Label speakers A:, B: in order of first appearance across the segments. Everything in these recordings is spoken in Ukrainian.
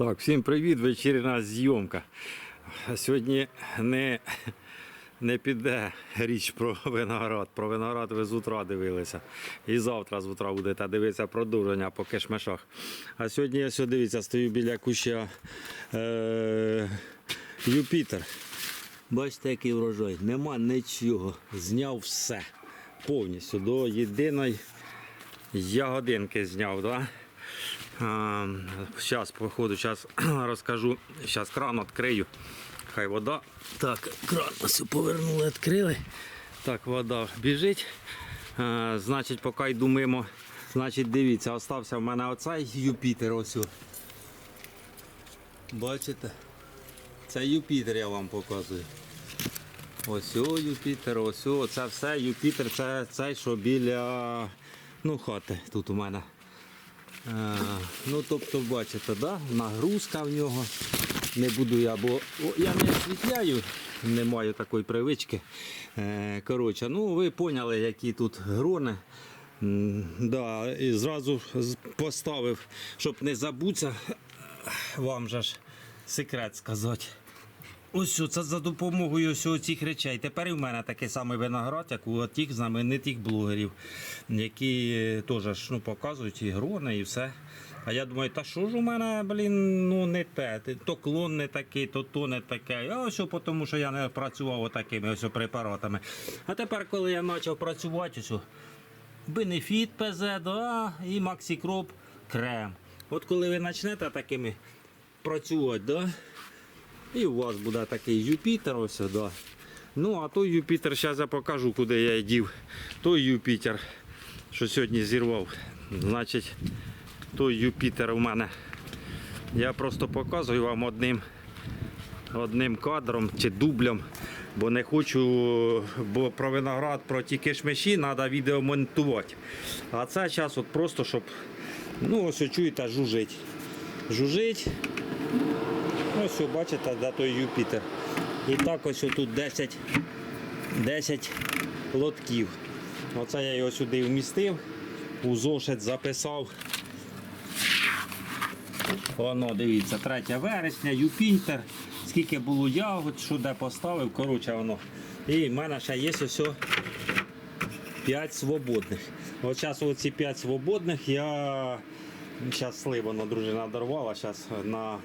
A: Так, всім привіт, вечірня зйомка. Сьогодні не, не піде річ про виноград. Про виноград ви з утра дивилися. І завтра з утра будете дивитися продовження по кишмешах. А сьогодні я сьогодні дивіться, стою біля куща е, Юпітер. Бачите, який врожай. Нема нічого. Зняв все. Повністю до єдиної ягодинки зняв. Да? Зараз, походу, зараз розкажу. Зараз кран відкрию. Хай вода. Так, кран ось повернули, відкрили. Так, вода біжить. Значить, поки йду мимо. Значить, дивіться, остався в мене оцей Юпітер ось. Бачите? Це Юпітер я вам показую. Ось о, Юпітер, ось о, це все Юпітер, це цей, що біля ну, хати тут у мене. А, ну, тобто, бачите, да? нагрузка в нього. Не буду я, бо я не освітляю, не маю такої привички. Е, коротше, ну ви поняли, які тут грони. Да, і зразу поставив, щоб не забутися, вам же ж секрет сказати. Ось це за допомогою ось цих речей. Тепер і в мене такий самий виноград, як у тих знаменитих блогерів, які теж ну, показують і грони, і все. А я думаю, та що ж у мене, блін, ну не те. То клон не такий, то то не таке. А ось тому що я не працював отакими ось препаратами. А тепер, коли я почав працювати, ось, Бенефіт ПЗ, да, і Максікроп крем. От коли ви почнете такими працювати, да, і у вас буде такий Юпітер ось сюди. Ну, а той Юпітер, зараз я покажу, куди я дів. Той Юпітер, що сьогодні зірвав. Значить, той Юпітер у мене. Я просто показую вам одним, одним кадром чи дублем. Бо не хочу, бо про виноград, про ті кишмиші треба відео монтувати. А це час от просто, щоб, ну ось чуєте, жужить. Жужить. Ось, бачите, де той Юпітер. І так ось тут 10, 10 лотків. Оце я його сюди вмістив, у зошит записав. Воно, дивіться, 3 вересня, Юпітер. Скільки було ягод, що де поставив, коротше воно. І в мене ще є ось 5 свободних. От зараз оці 5 свободних я зараз сливано дружина дорвала, зараз на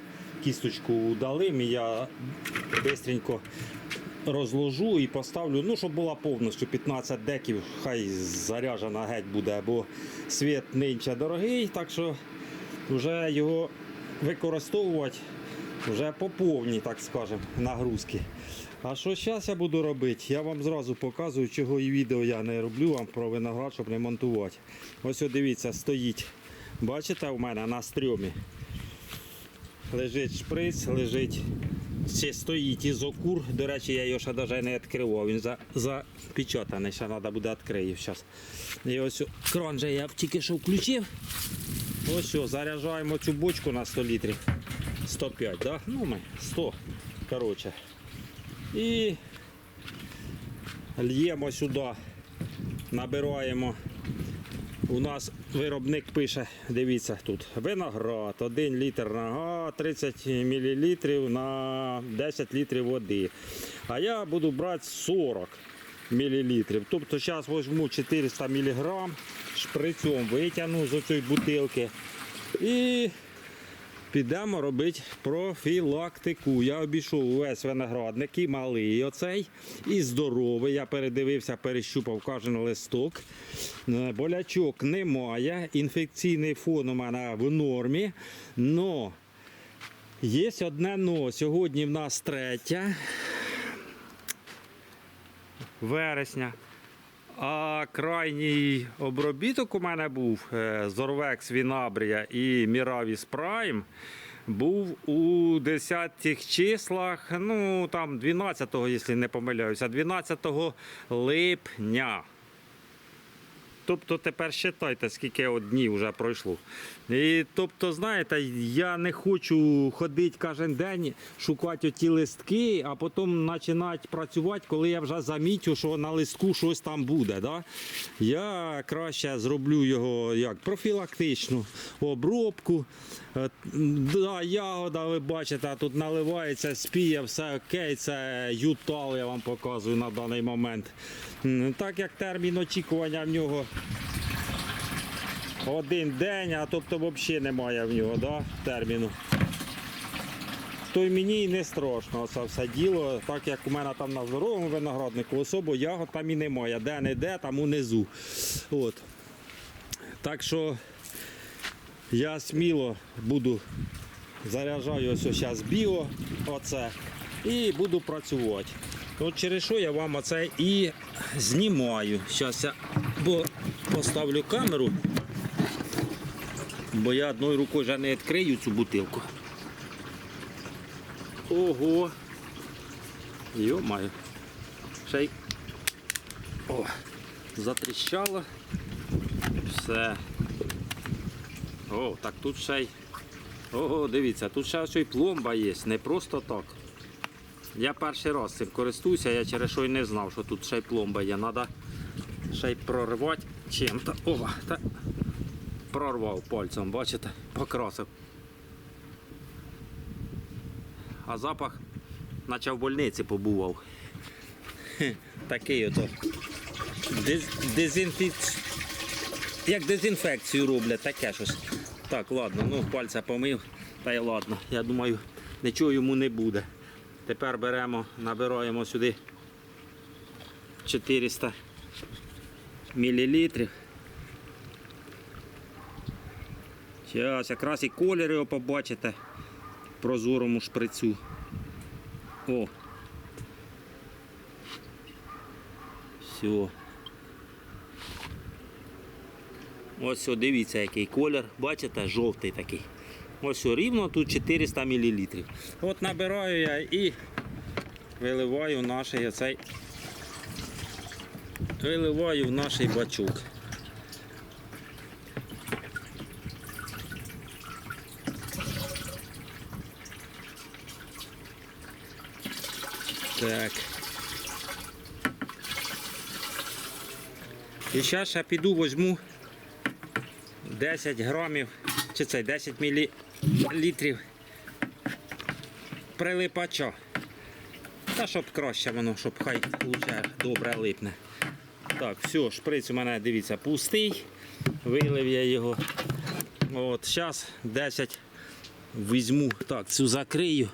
A: кісточку удалим і я швидко розложу і поставлю, ну, щоб була повністю 15 деків, хай заряджена геть буде, бо світ нинче дорогий, так що вже його використовувати вже по повній, так скажемо, нагрузки. А що зараз я буду робити? Я вам зразу показую, чого і відео я не роблю вам про виноград, щоб не монтувати. Ось дивіться, стоїть. Бачите, у мене на стрьомі. Лежить шприц, лежить. Ще стоїть ізокур. До речі, я його ще навіть не відкривав. Він за, запечатаний, ще треба буде відкрити зараз. І ось кран же я тільки що включив. Ось що, заряджаємо цю бочку на 100 літрів. 105, да? Ну ми 100. Коротше. І льємо сюди, набираємо. У нас виробник пише, дивіться тут, виноград, 1 літр нога, 30 мл на 10 літрів води. А я буду брати 40 мл. Тобто зараз візьму 400 мг, шприцем витягну з цієї бутилки. І підемо робити профілактику. Я обійшов увесь виноградник і малий оцей, і здоровий. Я передивився, перещупав кожен листок. Е, Болячок немає. Інфекційний фон у мене в нормі. Но є одне но. Сьогодні в нас третя вересня. А крайній обробіток у мене був е, Зорвекс Вінабрія і Міравіс Прайм. Був у 10 числах, ну там 12-го, якщо не помиляюся, 12 липня. Тобто тепер считайте, скільки днів вже пройшло. І тобто, знаєте, я не хочу ходити кожен день, шукати оті листки, а потім починати працювати, коли я вже замітю, що на листку щось там буде. Да? Я краще зроблю його як профілактичну обробку. Е, Да, ягода, ви бачите, тут наливається, спіє, все окей, це ютал, я вам показую на даний момент. Так як термін очікування в нього один день, а тобто взагалі немає в нього да, терміну. То й мені і не страшно це все діло, так як у мене там на здоровому винограднику особо ягод там і немає, де не де, там унизу. От. Так що я сміло буду заряджаю ось зараз біо, оце, і буду працювати. От через що я вам оце і знімаю. Зараз я поставлю камеру, бо я одною рукою вже не відкрию цю бутилку. Ого. Йо-маю. Ще й. О, затріщало. Все. О, так тут ще й. Ого, дивіться, тут ще і пломба є, не просто так. Я перший раз цим користуюся, я через що й не знав, що тут ще й пломба є. Треба ще й прорвати чим-то. О, та прорвав пальцем, бачите, покрасив. А запах, наче в больниці побував. Такий ото. Дез, дезінфіц... Як дезінфекцію роблять, таке щось. Так, ладно, ну пальця помив, та й ладно. Я думаю, нічого йому не буде. Тепер беремо, набираємо сюди 400 мл. Зараз якраз і колір його побачите прозорому шприцю. О. Все. Ось о, дивіться, який колір. Бачите, жовтий такий. Ось о, рівно тут 400 мл. От набираю я і виливаю наш оцей. Виливаю в наш бачок. Так. І зараз я піду візьму 10 грамів, чи це 10 мілілітрів прилипача. Та щоб краще воно, щоб хай лучше добре липне. Так, все, шприц у мене, дивіться, пустий. Вилив я його. От, зараз 10 візьму. Так, цю закрию,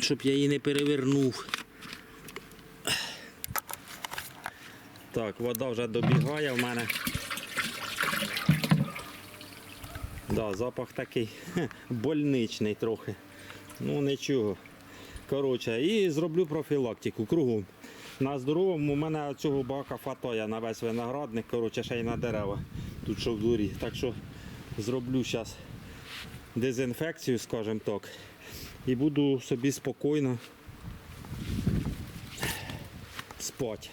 A: щоб я її не перевернув. Так, вода вже добігає в мене. Да, запах такий больничний трохи. Ну нічого. Коротше, і зроблю профілактику кругом. На здоровому у мене цього бака фатоя на весь виноградник, коротше, ще й на дерева. Тут що в дворі. Так що зроблю зараз дезінфекцію, скажімо так. І буду собі спокійно спати.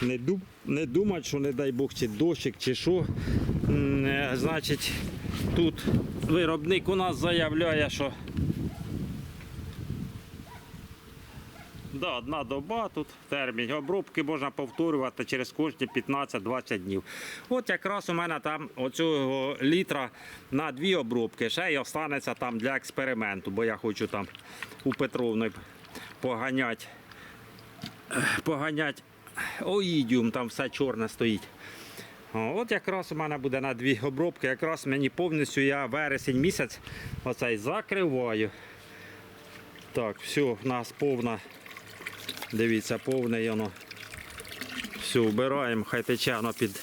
A: Не, дум, не думати, що не дай Бог, чи дощик, чи що. Е, Значить, тут виробник у нас заявляє, що да, одна доба тут термін. Обробки можна повторювати через кожні 15-20 днів. От якраз у мене там оцього літра на дві обробки. Ще й останеться там для експерименту, бо я хочу там у Петровної поганяти поганять оїдіум, там все чорне стоїть. От якраз у мене буде на дві обробки. Якраз мені повністю я вересень місяць оцей закриваю. Так, все, в нас повна. Дивіться, повне воно. Все, вбираємо, хай тече воно під,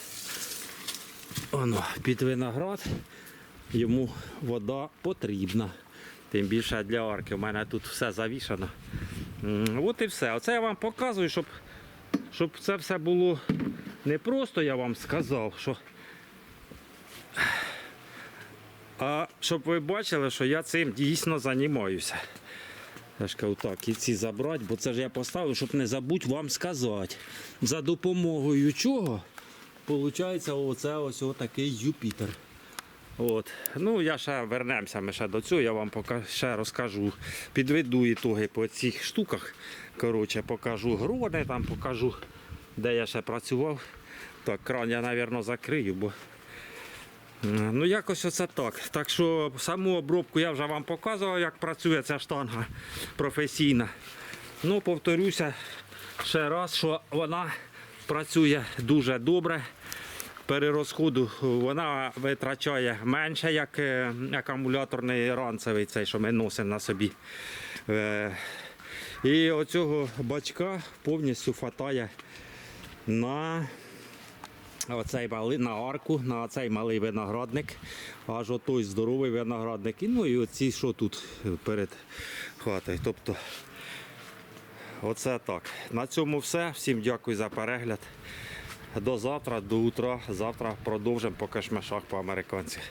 A: воно, під виноград. Йому вода потрібна. Тим більше для арки. У мене тут все завішано. От і все. Оце я вам показую, щоб, щоб це все було не просто, я вам сказав, що. А щоб ви бачили, що я цим дійсно займаюся. Я ж кажу, так, і ці забрати, бо це ж я поставив, щоб не забудь вам сказати. За допомогою чого Получається, оце ось такий Юпітер. От. Ну, я ще вернемося ми ще до цього, я вам пока ще розкажу, підведу ітоги по цих штуках. Коротше, покажу грони, там покажу, де я ще працював. Так, кран я, мабуть, закрию, бо. Е, Ну, якось оце так. Так що саму обробку я вже вам показував, як працює ця штанга професійна. Ну, повторюся ще раз, що вона працює дуже добре перерозходу вона витрачає менше, як е, акумуляторний ранцевий, цей, що ми носимо на собі. Е, І оцього бачка повністю хватає на оцей малий, на арку, на цей малий виноградник, аж отой здоровий виноградник. І, ну і оці, що тут перед хатою. Тобто, оце так. На цьому все. Всім дякую за перегляд. До завтра, до утра. Завтра продовжимо по кашмешах по-американськи.